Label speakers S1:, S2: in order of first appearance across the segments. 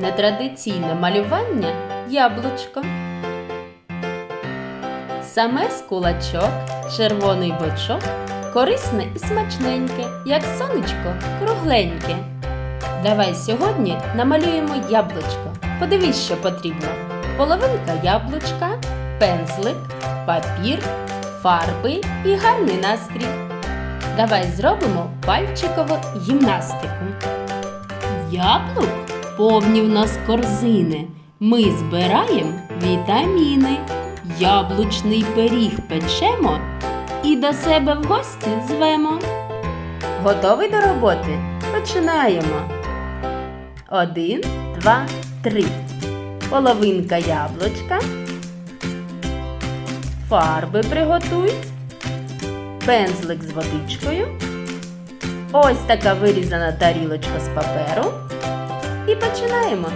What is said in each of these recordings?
S1: Нетрадиційне малювання яблучко. Саме з кулачок, червоний бочок, корисне і смачненьке, як сонечко, кругленьке. Давай сьогодні намалюємо яблучко. Подивись, що потрібно: половинка яблучка, пензлик, папір, фарби і гарний настрій. Давай зробимо пальчикову гімнастику. Яблук повні в нас корзини. Ми збираємо вітаміни. Яблучний пиріг печемо і до себе в гості звемо. Готовий до роботи? Починаємо. Один, два, три. Половинка яблучка. Фарби приготуй. Пензлик з водичкою. Ось така вирізана тарілочка з паперу. І починаємо.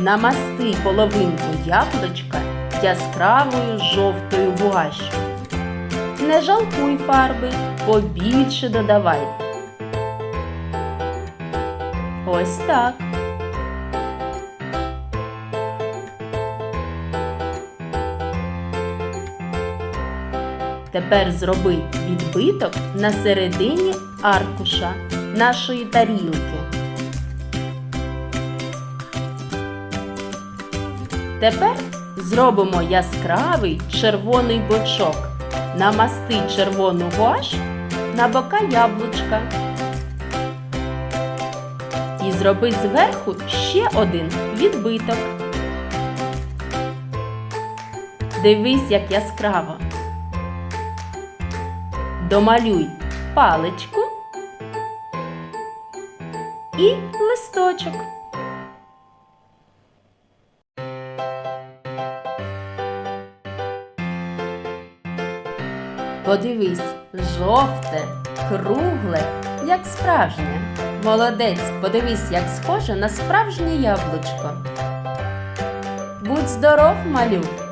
S1: Намасти половинку яблучка яскравою жовтою гуашю. Не жалкуй фарби, побільше додавай. Ось так. Тепер зроби відбиток на середині аркуша нашої тарілки. Тепер зробимо яскравий червоний бочок. Намасти червону гуаш на бока яблучка. І зроби зверху ще один відбиток. Дивись, як яскраво. Домалюй паличку і листочок. Подивись, жовте, кругле, як справжнє. Молодець, подивись, як схоже на справжнє яблучко. Будь здоров, малюк!